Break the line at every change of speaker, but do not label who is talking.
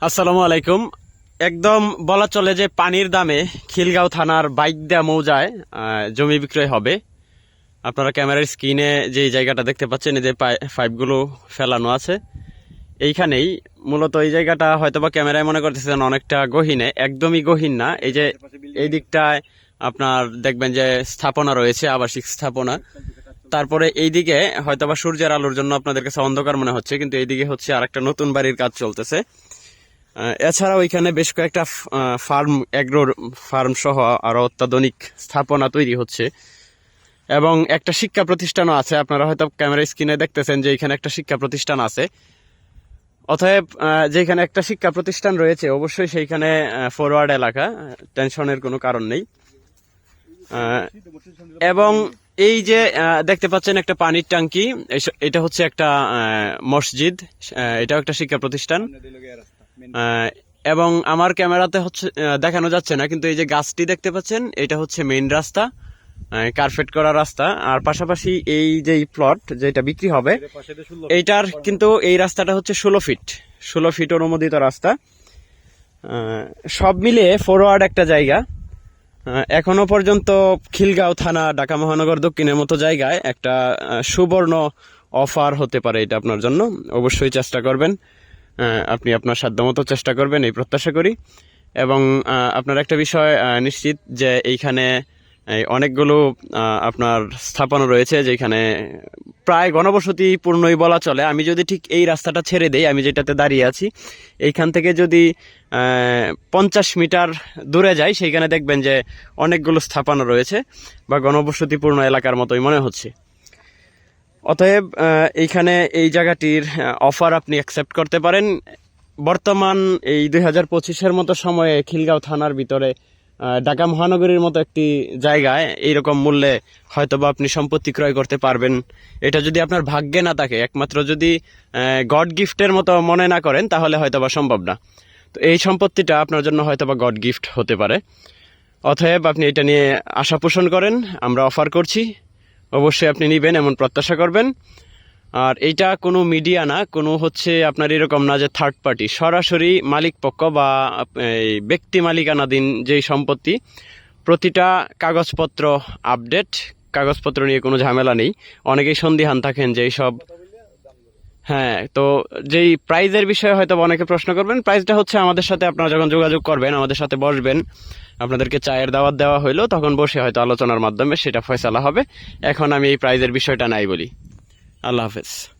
আসসালামু আলাইকুম। একদম বলা চলে যে পানির দামে খিলগাঁও থানার বাইক বাইকদা মৌজায় জমি বিক্রয় হবে। আপনারা ক্যামেরার স্ক্রিনে যে জায়গাটা দেখতে পাচ্ছেন, এই যে পাই- পাইপগুলো ফেলানো আছে। এইখানেই মূলত এই জায়গাটা হয়তোবা ক্যামেরায় মনে করতেছেন অনেকটা গহীনে। একদমই গহীন না। এই যে এই দিকটায় আপনার দেখবেন যে স্থাপনা রয়েছে, আবাসিক স্থাপনা। তারপরে এইদিকে হয়তোবা সূর্যের আলোর জন্য আপনাদের কাছে অন্ধকার মনে হচ্ছে, কিন্তু এইদিকে হচ্ছে আর একটা নতুন বাড়ির কাজ চলতেছে। এছাড়াও এখানে বেশ কয়েকটা ফার্ম এগ্রো ফার্ম সহ আরও অত্যাধুনিক স্থাপনা তৈরি হচ্ছে। এবং একটা শিক্ষা প্রতিষ্ঠানও আছে, আপনারা হয়তো ক্যামেরা স্ক্রিনে দেখতেছেন যে এখানে একটা শিক্ষা প্রতিষ্ঠান আছে। অতএব যেখানে একটা শিক্ষা প্রতিষ্ঠান রয়েছে, অবশ্যই সেইখানে ফরওয়ার্ড এলাকা, টেনশনের কোনো কারণ নেই। এবং এই যে দেখতে পাচ্ছেন একটা পানির ট্যাঙ্কি এটা হচ্ছে একটা মসজিদ এটাও একটা শিক্ষা প্রতিষ্ঠান। এবং আমার ক্যামেরাতে হচ্ছে দেখানো যাচ্ছে না কিন্তু এই যে গাছটি দেখতে পাচ্ছেন এটা হচ্ছে মেইন রাস্তা কার্পেট করা রাস্তা আর পাশাপাশি এই যে প্লট যেটা বিক্রি হবে এইটার কিন্তু এই রাস্তাটা হচ্ছে ষোলো ফিট ষোলো ফিট অনুমোদিত রাস্তা। সব মিলিয়ে ফরওয়ার্ড একটা জায়গা এখনও পর্যন্ত খিলগাঁও থানা ঢাকা মহানগর দক্ষিণের মতো জায়গায় একটা সুবর্ণ অফার হতে পারে এটা আপনার জন্য অবশ্যই চেষ্টা করবেন। আপনি আপনার সাধ্যমতো চেষ্টা করবেন, এই প্রত্যাশা করি। এবং আপনার একটা বিষয় নিশ্চিত যে এইখানে অনেকগুলো আপনার স্থাপনা রয়েছে যেখানে প্রায় ঘনবসতি পূর্ণই বলা চলে। আমি যদি ঠিক এই রাস্তাটা ছেড়ে দেই, আমি যেটাতে দাঁড়িয়ে আছি, এইখান থেকে যদি পঞ্চাশ মিটার দূরে যাই, সেইখানে দেখবেন যে অনেকগুলো স্থাপনা রয়েছে, বা গণবসতিপূর্ণ এলাকার মতোই মনে হচ্ছে। অতএব এইখানে এই জায়গাটির অফার আপনি অ্যাকসেপ্ট করতে পারেন। বর্তমান এই দুই হাজার পঁচিশের মতো সময়ে খিলগাঁও থানার ভিতরে ঢাকা মহানগরীর মতো একটি জায়গায় এইরকম মূল্যে হয়তোবা আপনি সম্পত্তি ক্রয় করতে পারবেন। এটা যদি আপনার ভাগ্যে না থাকে, একমাত্র যদি গড গিফটের মতো মনে না করেন, তাহলে হয়তো বা সম্ভব না। তো এই সম্পত্তিটা আপনার জন্য হয়তো বা গড গিফট হতে পারে। অতএব, আপনি এটা নিয়ে আশা পোষণ করেন, আমরা অফার করছি। অবশ্যই আপনি নেবেন, এমন প্রত্যাশা করবেন। আর এইটা কোনো মিডিয়া না, কোনো হচ্ছে আপনার এরকম না যে থার্ড পার্টি সরাসরি মালিক পক্ষ বা, এই ব্যক্তি মালিকানাধীন যেই সম্পত্তি, প্রতিটা কাগজপত্র আপডেট কাগজপত্র নিয়ে কোনো ঝামেলা নেই। অনেকেই সন্দিহান থাকেন যে সব হ্যাঁ তো যেই প্রাইজের বিষয়ে হয়তো অনেকে প্রশ্ন করবেন, প্রাইজটা হচ্ছে আমাদের সাথে আপনারা যখন যোগাযোগ করবেন, আমাদের সাথে বসবেন, আপনাদেরকে চায়ের দাওয়াত দেওয়া হইল, তখন বসে হয়তো আলোচনার মাধ্যমে সেটা ফয়সালা হবে। এখন আমি এই প্রাইজের বিষয়টা নাই বলি। আল্লাহ হাফেজ।